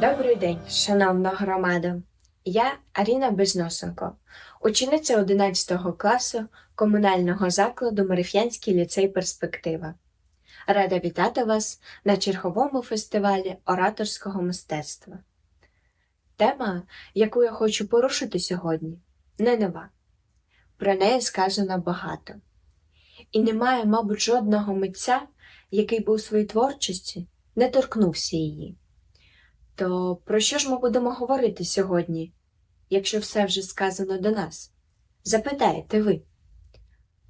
Добрий день, шановна громада. Я Аріна Безносенко, учениця 11 класу комунального закладу Мариф'янський ліцей Перспектива. Рада вітати вас на черговому фестивалі ораторського мистецтва. Тема, яку я хочу порушити сьогодні, не нова. Про неї сказано багато. І немає, мабуть, жодного митця, який би у своїй творчості не торкнувся її. То про що ж ми будемо говорити сьогодні, якщо все вже сказано до нас? Запитаєте ви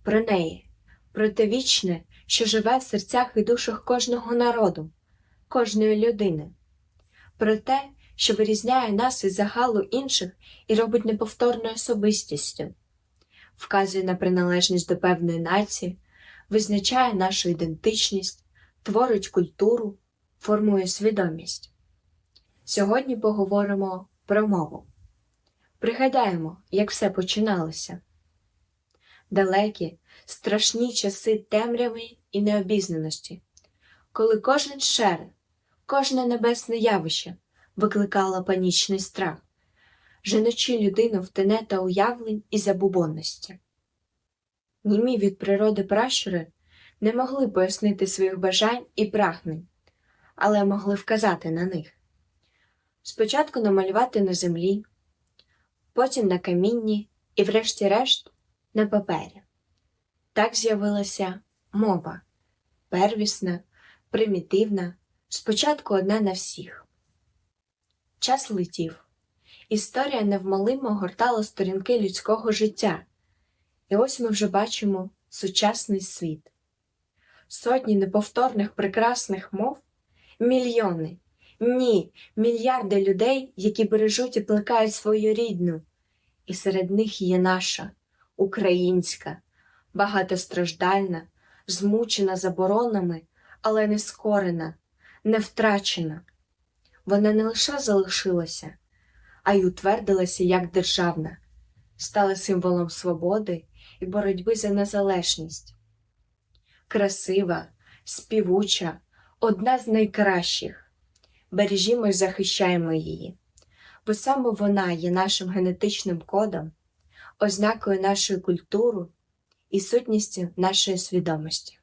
про неї, про те вічне, що живе в серцях і душах кожного народу, кожної людини, про те, що вирізняє нас із загалу інших і робить неповторною особистістю, вказує на приналежність до певної нації, визначає нашу ідентичність, творить культуру, формує свідомість. Сьогодні поговоримо про мову. Пригадаємо, як все починалося. Далекі, страшні часи темряви і необізнаності, коли кожен шер, кожне небесне явище викликало панічний страх, женучи людину в тенета уявлень і забубонності. Німі від природи пращури не могли пояснити своїх бажань і прагнень, але могли вказати на них. Спочатку намалювати на землі, потім на камінні і, врешті-решт, на папері. Так з'явилася мова первісна, примітивна, спочатку одна на всіх. Час летів. Історія невмолимо гортала сторінки людського життя, і ось ми вже бачимо сучасний світ. Сотні неповторних прекрасних мов, мільйони. Ні, мільярди людей, які бережуть і плекають свою рідну, і серед них є наша, українська, багатостраждальна, змучена заборонами, але не скорена, не втрачена. Вона не лише залишилася, а й утвердилася як державна, стала символом свободи і боротьби за незалежність. Красива, співуча, одна з найкращих бережімо і захищаємо її, бо саме вона є нашим генетичним кодом, ознакою нашої культури і сутністю нашої свідомості.